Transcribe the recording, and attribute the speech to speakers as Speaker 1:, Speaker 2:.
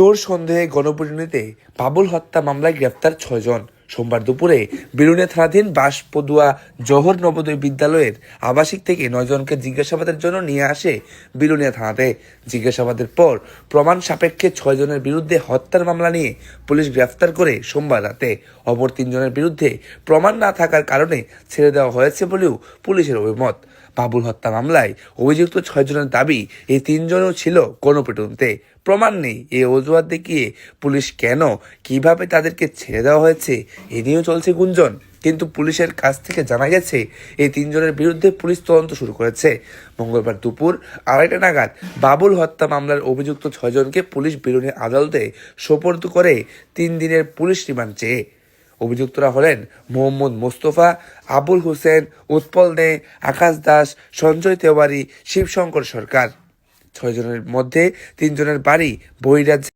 Speaker 1: চোর সন্দেহে গণপিটুনিতে বাবুল হত্যা মামলায় গ্রেপ্তার ছয়জন। সোমবার দুপুরে বিরুনিয়া থানাধীন বাঁশপদুয়া জহর নবোদয় বিদ্যালয়ের আবাসিক থেকে নয়জনকে জিজ্ঞাসাবাদের জন্য নিয়ে আসে বিরুনিয়া থানাতে। জিজ্ঞাসাবাদের পর প্রমাণ সাপেক্ষে ছয়জনের বিরুদ্ধে হত্যার মামলা নিয়ে পুলিশ গ্রেফতার করে সোমবার রাতে অপর তিনজনের বিরুদ্ধে প্রমাণ না থাকার কারণে ছেড়ে দেওয়া হয়েছে বলেও পুলিশের অভিমত। বাবুল হত্যা মামলায় অভিযুক্ত ছয়জনের দাবি, এই তিনজনও ছিল গণপিটুনিতে। প্রমাণ নেই, এই অজুহাত দেখিয়ে পুলিশ কেন, কীভাবে তাদেরকে ছেড়ে দেওয়া হয়েছে, এ নিয়েও চলছে গুঞ্জন। কিন্তু পুলিশের কাছ থেকে জানা গেছে, এই তিনজনের বিরুদ্ধে পুলিশ তদন্ত শুরু করেছে। মঙ্গলবার দুপুর আড়াইটা নাগাদ বাবুল হত্যা মামলার অভিযুক্ত ছয়জনকে পুলিশ বিরুদ্ধে আদালতে সোপর্দ করে তিন দিনের পুলিশ রিমান্ড চেয়ে। অভিযুক্তরা হলেন মোহাম্মদ মোস্তফা, আবুল হোসেন, উৎপল দে, আকাশ দাস, সঞ্জয় তেওয়ারি, শিবশঙ্কর সরকার। ছয়জনের মধ্যে তিনজনের বাড়ি বহিরাজ্যে।